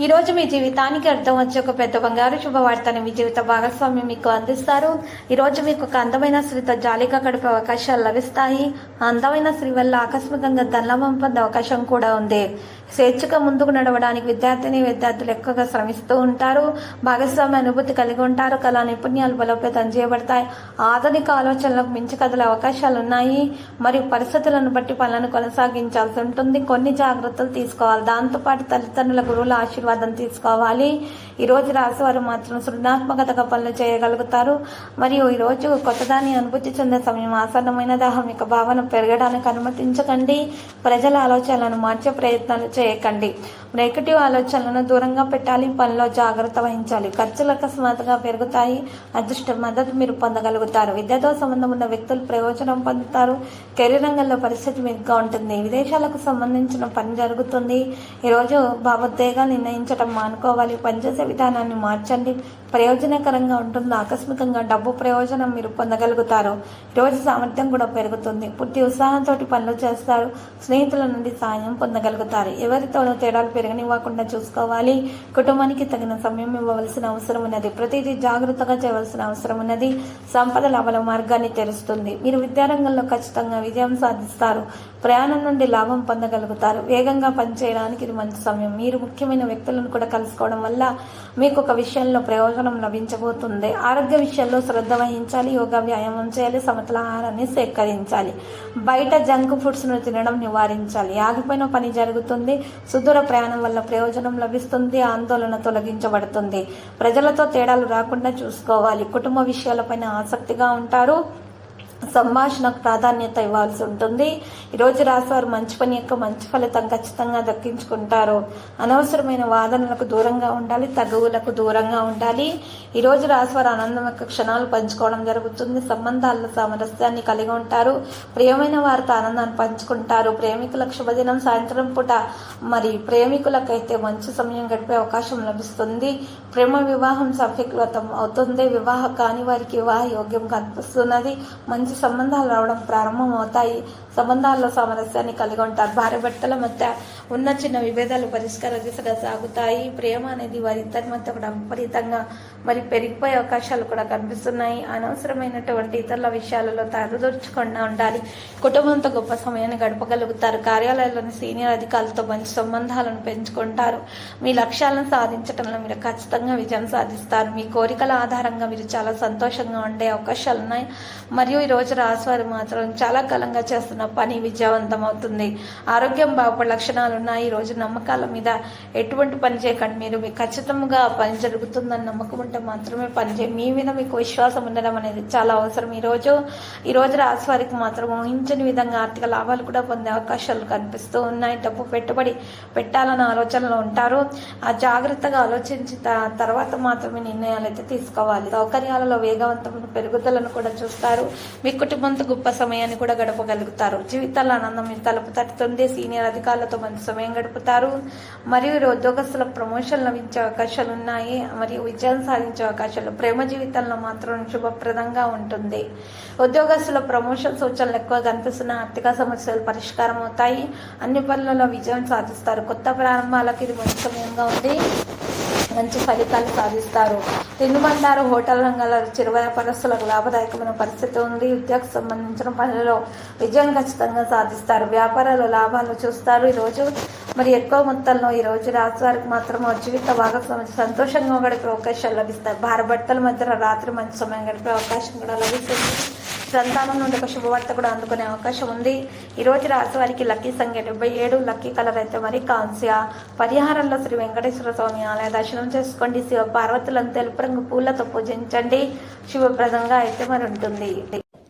ఈ రోజు మీ జీవితానికి అర్థం వచ్చే ఒక పెద్ద బంగారు శుభవార్తని మీ జీవిత భాగస్వామి మీకు అందిస్తారు. ఈ రోజు మీకు ఒక అందమైన స్త్రీతో జాలీగా గడిపే అవకాశాలు లభిస్తాయి. ఆ అందమైన స్త్రీ వల్ల ఆకస్మికంగా ధనలాభం పొందే అవకాశం కూడా ఉంది. స్వేచ్ఛగా ముందుకు నడవడానికి విద్యార్థిని విద్యార్థులు ఎక్కువగా శ్రమిస్తూ ఉంటారు. భాగస్వామి అనుభూతి కలిగి ఉంటారు. కళా నైపుణ్యాలు బలోపేతం చేయబడతాయి. ఆధునిక ఆలోచనలకు మించి కదలే అవకాశాలు ఉన్నాయి. మరియు పరిస్థితులను బట్టి పనులను కొనసాగించాల్సి ఉంటుంది. కొన్ని జాగ్రత్తలు తీసుకోవాలి. దాంతోపాటు తల్లిదండ్రుల గురువుల ఆశీర్వాదం తీసుకోవాలి. ఈ రోజు మాత్రం సృజనాత్మకతగా పనులు చేయగలుగుతారు. మరియు ఈరోజు కొత్తదాన్ని అనుభూతి చెందే సమయం ఆసన్నమైన దాహం యొక్క భావన పెరగడానికి అనుమతించకండి. ప్రజల ఆలోచనలను మార్చే ప్రయత్నాలు చేయకండి. నెగటివ్ ఆలోచనలను దూరంగా పెట్టాలి? పనిలో జాగ్రత్త వహించాలి. ఖర్చులు అకస్మాత్తుగా పెరుగుతాయి. అదృష్ట మద్దతు మీరు పొందగలుగుతారు. విద్యతో సంబంధం ఉన్న వ్యక్తులు ప్రయోజనం పొందుతారు. కెరీర్ రంగంలో పరిస్థితి మెరుగ్గా ఉంటుంది. విదేశాలకు సంబంధించిన పని జరుగుతుంది. ఈరోజు భావోద్వేగాలు నిర్ణయించడం మానుకోవాలి. పనిచేసే విధానాన్ని మార్చండి. ప్రయోజనకరంగా ఉంటుంది ఆకస్మికంగా డబ్బు ప్రయోజనం మీరు పొందగలుగుతారు ఈరోజు సామర్థ్యం కూడా పెరుగుతుంది. పూర్తి ఉత్సాహంతో పనులు చేస్తారు. స్నేహితుల నుండి సాయం పొందగలుగుతారు. ఎవరితోనూ తేడాలు పెరగనివ్వకుండా చూసుకోవాలి. కుటుంబానికి తగిన సమయం ఇవ్వవలసిన అవసరం ఉన్నది. ప్రతిదీ జాగ్రత్తగా చేయవలసిన అవసరం ఉన్నది. సంపద లాభాల మార్గాన్ని తెరుస్తుంది. మీరు విద్యారంగంలో ఖచ్చితంగా విజయం సాధిస్తారు. ప్రయాణం నుండి లాభం పొందగలుగుతారు. వేగంగా పనిచేయడానికి ఇది మంచి సమయం. మీరు ముఖ్యమైన వ్యక్తులను కూడా కలుసుకోవడం వల్ల మీకు ఒక విషయంలో ప్రయోజనం లభించబోతుంది. ఆరోగ్య విషయాల్లో శ్రద్ధ వహించాలి యోగా వ్యాయామం చేయాలి సమతుల ఆహారాన్ని సేకరించాలి. బయట జంక్ ఫుడ్స్ను తినడం నివారించాలి. ఆగిపోయిన పని జరుగుతుంది సుదూర ప్రయాణం వల్ల ప్రయోజనం లభిస్తుంది ఆందోళన తొలగించబడుతుంది. ప్రజలతో తేడాలు రాకుండా చూసుకోవాలి. కుటుంబ విషయాలపైన ఆసక్తిగా ఉంటారు. సంభాషణకు ప్రాధాన్యత ఇవ్వాల్సి ఉంటుంది. ఈరోజు రాసేవారు మంచి పని యొక్క మంచి ఫలితం ఖచ్చితంగా దక్కించుకుంటారు. అనవసరమైన వాదనలకు దూరంగా ఉండాలి తగువులకు దూరంగా ఉండాలి. ఈరోజు రాసేవారు ఆనందం యొక్క క్షణాలు పంచుకోవడం జరుగుతుంది. సంబంధాల్లో సామరస్యాన్ని కలిగి ఉంటారు. ప్రియమైన వారితో ఆనందాన్ని పంచుకుంటారు. ప్రేమికులకు శుభదినం సాయంత్రం పూట మరి ప్రేమికులకైతే మంచి సమయం గడిపే అవకాశం లభిస్తుంది. ప్రేమ వివాహం సఫలీకృతం అవుతుంది. వివాహ కాని వారికి వివాహ యోగ్యం కనిపిస్తున్నది. మంచి సంబంధాలు రావడం ప్రారంభం అవుతాయి సంబంధాల్లో సామరస్యాన్ని కలిగి ఉంటారు. భార్య భర్తల మధ్య ఉన్న చిన్న విభేదాలు పరిష్కార దిశగా సాగుతాయి. ప్రేమ అనేది వారిద్దరి మధ్య కూడా విపరీతంగా మరి పెరిగిపోయే అవకాశాలు కూడా కనిపిస్తున్నాయి. అనవసరమైనటువంటి ఇతరుల విషయాలలో తరదూర్చకుండా ఉండాలి. కుటుంబంతో గొప్ప సమయాన్ని గడపగలుగుతారు. కార్యాలయంలోని సీనియర్ అధికారులతో మంచి సంబంధాలను పెంచుకుంటారు. మీ లక్ష్యాలను సాధించడంలో మీరు ఖచ్చితంగా విజయం సాధిస్తారు. మీ కోరికల ఆధారంగా మీరు చాలా సంతోషంగా ఉండే అవకాశాలు ఉన్నాయి. మరియు ఈ రోజు రాశివారు మాత్రం చాలా కాలంగా చేస్తున్న పని విజయవంతం అవుతుంది ఆరోగ్యం బాగుపడే లక్షణాలు ఉన్నాయి ఈ రోజు నమ్మకాల మీద ఎటువంటి పని చేయకండి. మీరు మీకు ఖచ్చితంగా పని జరుగుతుందని నమ్మకం ఉంటే మాత్రమే పని చేయ మీ మీద మీకు విశ్వాసం ఉండడం అనేది చాలా అవసరం. ఈ రోజు ఈ రోజు రాశి వారికి మాత్రం ఊహించని విధంగా ఆర్థిక లాభాలు కూడా పొందే అవకాశాలు కనిపిస్తూ ఉన్నాయి. డబ్బు పెట్టుబడి పెట్టాలన్న ఆలోచనలో ఉంటారు. ఆ జాగ్రత్తగా ఆలోచించి త- తర్వాత మాత్రమే నిర్ణయాలు అయితే తీసుకోవాలి. సౌకర్యాలలో వేగవంతమైన పెరుగుదలను కూడా చూస్తారు. మీ కుటుంబంతో గొప్ప సమయాన్ని కూడా గడపగలుగుతారు. జీవితాల ఆనందం తలుపు తట్టుతుంది. సీనియర్ అధికారులతో మంచి సమయం గడుపుతారు. మరియు ఉద్యోగస్తుల ప్రమోషన్ లభించే అవకాశాలు ఉన్నాయి. మరియు విజయం సాధించే అవకాశాలు ప్రేమ జీవితంలో మాత్రం శుభప్రదంగా ఉంటుంది. ఉద్యోగస్తుల ప్రమోషన్ సూచనలు ఎక్కువ కనిపిస్తున్న ఆర్థిక సమస్యలు పరిష్కారం అవుతాయి అన్ని పనులలో విజయం సాధిస్తారు. కొత్త ప్రారంభాలకు ఇది మంచి సమయంగా ఉంది. మంచి ఫలితాలు సాధిస్తారు. తినుబండారు హోటల్ రంగాల చిరు వ్యాపారస్తులకు లాభదాయకమైన పరిస్థితి ఉంది. ఉద్యోగ సంబంధించిన పనులలో విజయం ఖచ్చితంగా సాధిస్తారు. వ్యాపారాలు లాభాలు చూస్తారు. ఈరోజు మరి ఎక్కువ మొత్తంలో ఈరోజు రాత్రి రాశి వారికి మాత్రం జీవిత భాగస్వామి సంతోషంగా గడిపే అవకాశాలు లభిస్తాయి. భార భర్తల మధ్య రాత్రి మంచి సమయం గడిపే అవకాశం కూడా లభిస్తుంది. సంతానం నుండి ఒక శుభవార్త కూడా అందుకునే అవకాశం ఉంది. ఈ రోజు రాశి వారికి లక్కీ సంఖ్య డెబ్బై ఏడు లక్కీ కలర్ అయితే మరి కాంస్య. పరిహారంలో శ్రీ వెంకటేశ్వర స్వామి ఆలయ దర్శనం చేసుకోండి. శివ పార్వతులను తెలుపు రంగు పూలతో పూజించండి. శుభప్రదంగా అయితే మరి ఉంటుంది.